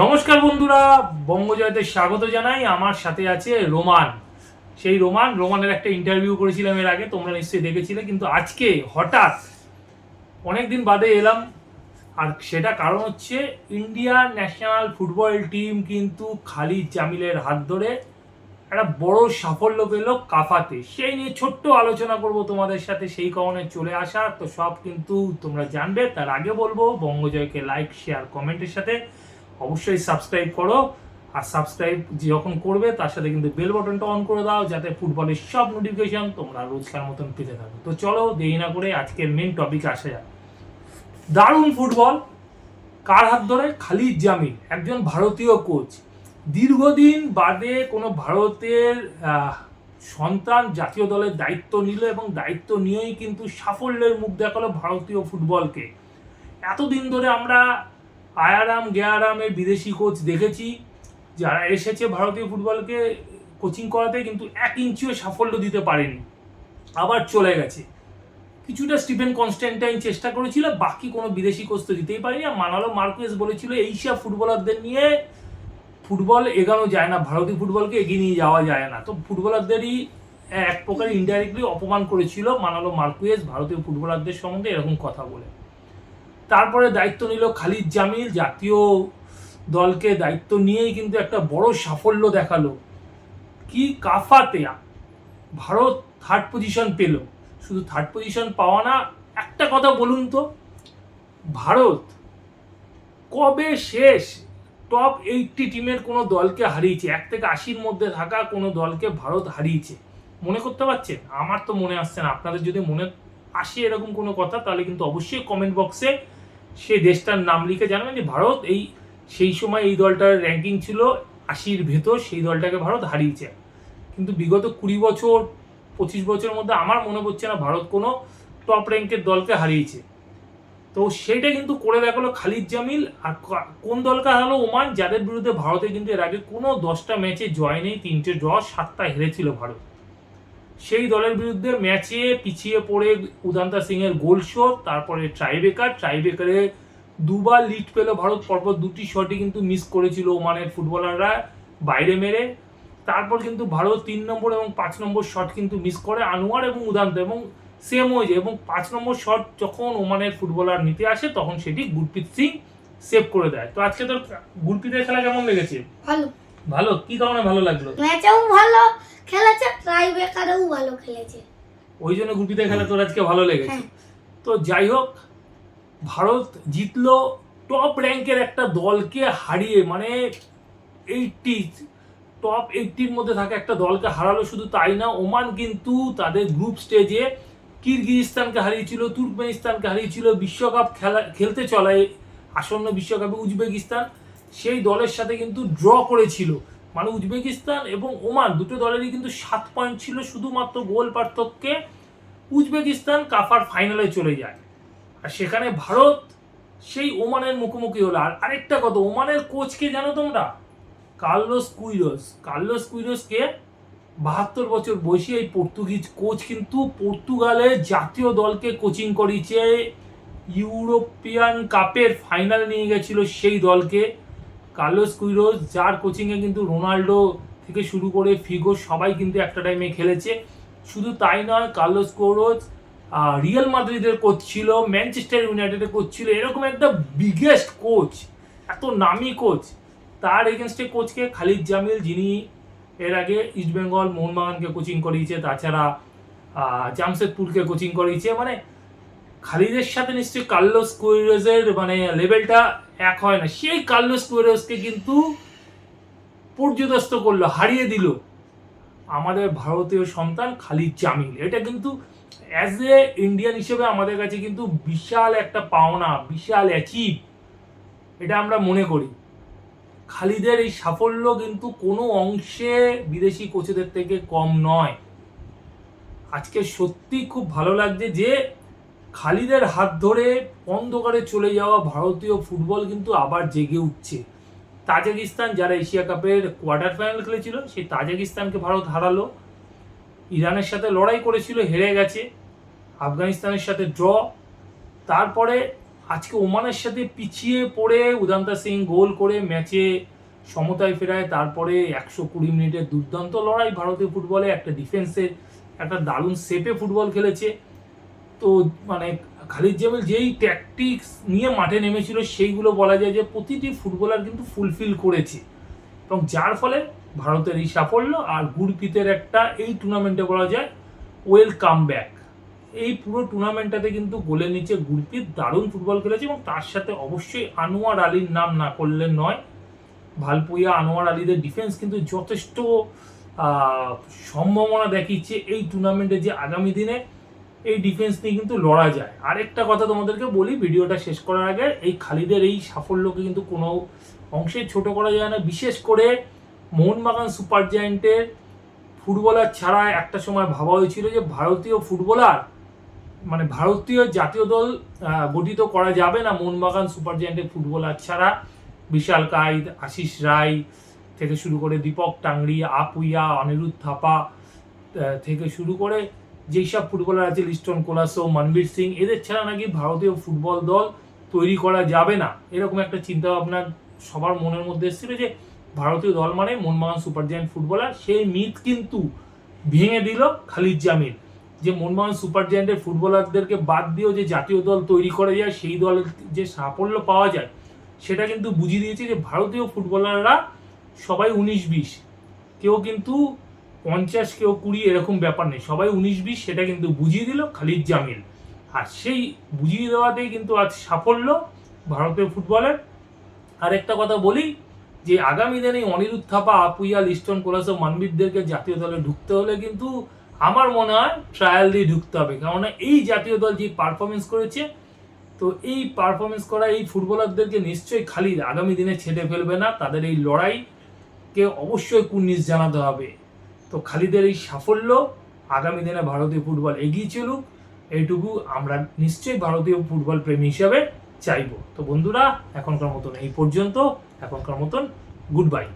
নমস্কার বন্ধুরা, বঙ্গজয়তে স্বাগত জানাই। আমার সাথে আছে রোমান। সেই রোমান, রোমানের একটা ইন্টারভিউ করেছিলাম এর আগে, তোমরা নিশ্চয়ই দেখেছিলে, কিন্তু আজকে হঠাৎ অনেকদিন বাদে এলাম, আর সেটা কারণ হচ্ছে ইন্ডিয়ান ন্যাশনাল ফুটবল টিম কিন্তু খালি জামিলের হাত ধরে একটা বড় সাফল্য পেল কাফাতে। সেই নিয়ে ছোট্ট আলোচনা করব তোমাদের সাথে, সেই কারণে চলে আসা। তো সব কিন্তু তোমরা জানবে, তার আগে বলব, বঙ্গজয়কে লাইক শেয়ার কমেন্টের সাথে। অবশ্যই সাবস্ক্রাইব করো। আর সাবস্ক্রাইব যখন করবে, তার সাথে কিন্তু বেল বাটনটা অন করে দাও, যাতে ফুটবলের সব নোটিফিকেশন তোমরা রোজকার মতন পেতে থাকো। তো চলো দেরি না করে আজকের মেন টপিক আসা যাক। দারুণ ফুটবল। কার হাত ধরে? খালিদ জামিল, একজন ভারতীয় কোচ দীর্ঘদিন বাদে কোনো ভারতের সন্তান জাতীয় দলের দায়িত্ব নিল এবং দায়িত্ব নিয়েই কিন্তু সাফল্যের মুখ দেখাল ভারতীয় ফুটবলকে। এতদিন ধরে আমরা আয়ারাম গেয়ারামের বিদেশি কোচ দেখেছি, যারা এসেছে ভারতীয় ফুটবলকে কোচিং করাতে, কিন্তু এক ইঞ্চিও সাফল্য দিতে পারেনি। আবার চলে গেছে। কিছুটা স্টিফেন কনস্ট্যান্টাইন চেষ্টা করেছিল, বাকি কোনো বিদেশি কোচ তো দিতেই পারেনি। আর মানালো মার্কুয়েস বলেছিল এইসব ফুটবলারদের নিয়ে ফুটবল এগানো যায় না, ভারতীয় ফুটবলকে এগিয়ে নিয়ে যাওয়া যায় না। তো ফুটবলারদেরই এক প্রকার ইনডাইরেক্টলি অপমান করেছিল মানালো মার্কুয়েস, ভারতীয় ফুটবলারদের সম্বন্ধে এরকম কথা বলে। তারপরে দায়িত্ব নিল খালিদ জামিল, জাতীয় দলকে দায়িত্ব নিয়েই কিন্তু একটা বড় সাফল্য দেখাল। কি কাফাতে ভারত থার্ড পজিশন পেল। শুধু থার্ড পজিশন পাওয়া না, একটা কথা বলুন তো, ভারত কবে শেষ টপ এইটটি টিমের কোনো দলকে হারিয়েছে? এক থেকে আশির মধ্যে থাকা কোনো দলকে ভারত হারিয়েছে। মনে করতে পারছেন? আমার তো মনে আসছে না। আপনাদের যদি মনে আসে এরকম কোনো কথা, তাহলে কিন্তু অবশ্যই কমেন্ট বক্সে সেই দেশটার নাম লিখে জানাবেন যে ভারত এই, সেই সময় এই দলটার র্যাঙ্কিং ছিল আশির ভেতর, সেই দলটাকে ভারত হারিয়েছে। কিন্তু বিগত কুড়ি বছর, পঁচিশ বছরের মধ্যে আমার মনে পড়ছে না ভারত কোনো টপ র্যাঙ্কের দলকে হারিয়েছে। তো সেইটা কিন্তু করে দেখাল খালিদ জামিল আর কোন দলকে হারালো ওমান, যাদের বিরুদ্ধে ভারতে কিন্তু এর আগে কোনো দশটা ম্যাচে জয় নেই, তিনটে ড্র সাতটা হেরেছিল ভারত। সেই দলের বিরুদ্ধে ম্যাচে পিছিয়ে পড়ে উদান্তা সিং এর গোল শোধ তারপরে ট্রাইবেকার ট্রাইবেকারে দুবার লিড পেল ভারত, পরপর দুটি শটই কিন্তু মিস করেছিল ওমানের ফুটবলাররা বাইরে মেরে। তারপর কিন্তু ভারত তিন নম্বর এবং পাঁচ নম্বর শট কিন্তু মিস করে আনোয়ার এবং উদান্ত এবং সেম হয়ে যায় এবং পাঁচ নম্বর শট যখন ওমানের ফুটবলার নিতে আসে তখন সেটি গুরপ্রীত সিং সেভ করে দেয়। তো আজকে তোর গুরপ্রীতের খেলা কেমন লেগেছে? ভালো। ভালো? কি কারণে ভালো লাগল? ম্যাচেও ভালো খেলেছে ট্রাই বেকারেও ভালো খেলেছে। ওই জন্য গুরপ্রীতের খেলা তোর আজকে ভালো লেগেছে। হ্যাঁ। তো যাই হোক ভারত জিতলো টপ র্যাঙ্কের একটা দলকে হারিয়ে মানে এইটটি টপ এইটটির মধ্যে থাকা একটা দলকে হারালো শুধু তাই না ওমান কিন্তু তাদের গ্রুপ স্টেজে কিরগিজস্তানকে হারিয়েছিল তুর্কমেনিস্তানকে হারিয়েছিল বিশ্বকাপ খেলা খেলতে চলায় আসন্ন বিশ্বকাপে উজবেকিস্তান। সেই দলের সাথে কিন্তু ড্র করেছিল। মানে উজবেকিস্তান এবং ওমান দুটো দলেরই কিন্তু সাত পয়েন্ট ছিল শুধুমাত্র গোল পার্থক্যে। উজবেকিস্তান কাফার ফাইনালে চলে যায়। আর সেখানে ভারত সেই ওমানের মুখোমুখি হলো। আর আরেকটা কথা, ওমানের কোচকে জানো তোমরা? কার্লোস কুইরোস। কার্লোস কুইরোসকে বাহাত্তর বছর বয়সী এই পর্তুগিজ কোচ কিন্তু পর্তুগালের জাতীয় দলকে কোচিং করিয়েছে। ইউরোপিয়ান কাপের ফাইনালে নিয়ে গেছিল সেই দলকে। কার্লোস কুইরোস যার কোচিংয়ে কিন্তু রোনাল্ডো থেকে শুরু করে ফিগো সবাই কিন্তু একটা টাইমে খেলেছে। শুধু তাই নয় কার্লোস কুইরোস আহ, রিয়াল মাদ্রিদের কোচ ছিল ম্যানচেস্টার ইউনাইটেডের কোচ ছিল এরকম একটা বিগেস্ট কোচ এত নামি কোচ তার এগেনস্টে কোচকে খালিদ জামিল যিনি এর আগে ইস্টবেঙ্গল মোহনবাগানকে কোচিং করিয়েছে তাছাড়া জামশেদপুরকে কোচিং করিয়েছে। মানে খালিদের সাথে নিশ্চয়ই কার্লোস কুইরোজের মানে লেভেলটা এক হয় না। সেই কার্লোস কুইরোজকে কিন্তু পর্যদস্ত করল, হারিয়ে দিল আমাদের ভারতীয় সন্তান খালিদ জামিল। এটা কিন্তু অ্যাজ এ ইন্ডিয়ান হিসেবে আমাদের কাছে কিন্তু বিশাল একটা পাওনা, বিশাল অ্যাচিভ এটা আমরা মনে করি। খালিদের এই সাফল্য কিন্তু কোনো অংশে বিদেশি কোচেদের থেকে কম নয়। আজকে সত্যি খুব ভালো লাগছে যে খালিদের হাত ধরে অন্ধকারে চলে যাওয়া ভারতীয় ফুটবল কিন্তু আবার জেগে উঠছে। তাজিকিস্তান, যারা এশিয়া কাপের কোয়ার্টার ফাইনাল খেলেছিল, সেই তাজিকিস্তানকে ভারত হারালো। ইরানের সাথে লড়াই করেছিল, হেরে গেছে। আফগানিস্তানের সাথে ড্র। তারপরে আজকে ওমানের সাথে পিছিয়ে পড়ে উদান্তা সিং গোল করে ম্যাচে সমতায় ফেরায়। তারপরে একশো কুড়ি মিনিটের দুর্দান্ত লড়াই ভারতীয় ফুটবলে, একটা ডিফেন্সের একটা দারুণ সেপে ফুটবল খেলেছে। তো মানে খালিদ জামিল যেই ট্যাকটিক্স নিয়ে মাঠে নেমেছিল, সেইগুলো বলা যায় যে প্রতিটি ফুটবলার কিন্তু ফুলফিল করেছে। এবং যার ফলে ভারতের এই সাফল্য আর গুরপিতের একটা এই টুর্নামেন্টে বলা যায় ওয়েল কাম ব্যাক এই পুরো টুর্নামেন্টটাতে কিন্তু গোলের নিচে গুরপিত দারুণ ফুটবল খেলেছে এবং তার সাথে অবশ্যই আনোয়ার আলীর নাম না করলে নয়, ভালপুইয়া আনোয়ার আলীদের ডিফেন্স কিন্তু যথেষ্ট সম্ভাবনা দেখিয়েছে এই টুর্নামেন্টে যে আগামী দিনে। এই ডিফেন্স নিয়ে কিন্তু লড়া যায়। আরেকটা কথা তোমাদেরকে বলি, ভিডিওটা শেষ করার আগে এই খালিদের এই সাফল্যকে কিন্তু কোনো অংশে ছোট করা যায় না। বিশেষ করে মোহনবাগান সুপার জায়েন্টের ফুটবলার ছাড়া একটা সময় ভাবা হয়েছিল যে ভারতীয় ফুটবলার মানে ভারতীয় জাতীয় দল গঠিত করা যাবে না মোহনবাগান সুপার জায়েন্টের ফুটবলার ছাড়া। বিশাল কাইদ আশিস রায় থেকে শুরু করে দীপক টাংরি আপুইয়া, অনিরুদ্ধ থাপা থেকে শুরু করে যেই সব ফুটবলার আছে, লিস্টন কোলাসো, মনবীর সিং, এদের ছাড়া নাকি ভারতীয় ফুটবল দল তৈরি করা যাবে না। এরকম একটা চিন্তা ভাবনা সবার মনের মধ্যে এসেছিল যে, ভারতীয় দল মানে মোহনবাগান সুপার জায়ান্ট ফুটবলার, সেই মিথ কিন্তু ভেঙে দিল খালিদ জামিল। যে মোহনবাগান সুপার জায়ান্টের ফুটবলারদেরকে বাদ দিয়েও যে জাতীয় দল তৈরি করা যায়, সেই দলের যে সাফল্য পাওয়া যায়, সেটা কিন্তু বুঝিয়ে দিয়েছে যে, ভারতীয় ফুটবলাররা সবাই উনিশ বিশ। কেউ কিন্তু পঞ্চাশ কেউ কুড়ি এরকম ব্যাপার নেই। সবাই উনিশ বিশ সেটা কিন্তু বুঝিয়ে দিল খালিদ জামিল। আর সেই বুঝিয়ে দেওয়াতেই কিন্তু আজ সাফল্য ভারতীয় ফুটবলের। আর একটা কথা বলি, যে আগামী দিনে অনিরুদ্ধ থাপা আপুইয়া কোলাসো মানবিকদেরকে জাতীয় দলে ঢুকতে হলে কিন্তু আমার মনে হয় ট্রায়াল দিয়ে ঢুকতে হবে। কেননা এই জাতীয় দল যে পারফরমেন্স করেছে, তো এই পারফরমেন্স করা এই ফুটবলারদেরকে নিশ্চয়ই খালি আগামী দিনে ছেড়ে ফেলবে না। তাদের এই লড়াইকে অবশ্যই কুর্নিশ জানাতে হবে। তো খালিদের এই সাফল্য আগামী দিনে ভারতীয় ফুটবল এগিয়ে চলুক, এইটুকু আমরা নিশ্চয়ই ভারতীয় ফুটবল প্রেমী হিসাবে চাইব। তো বন্ধুরা, এখনকার মতন এই পর্যন্ত, এখনকার মতন গুড বাই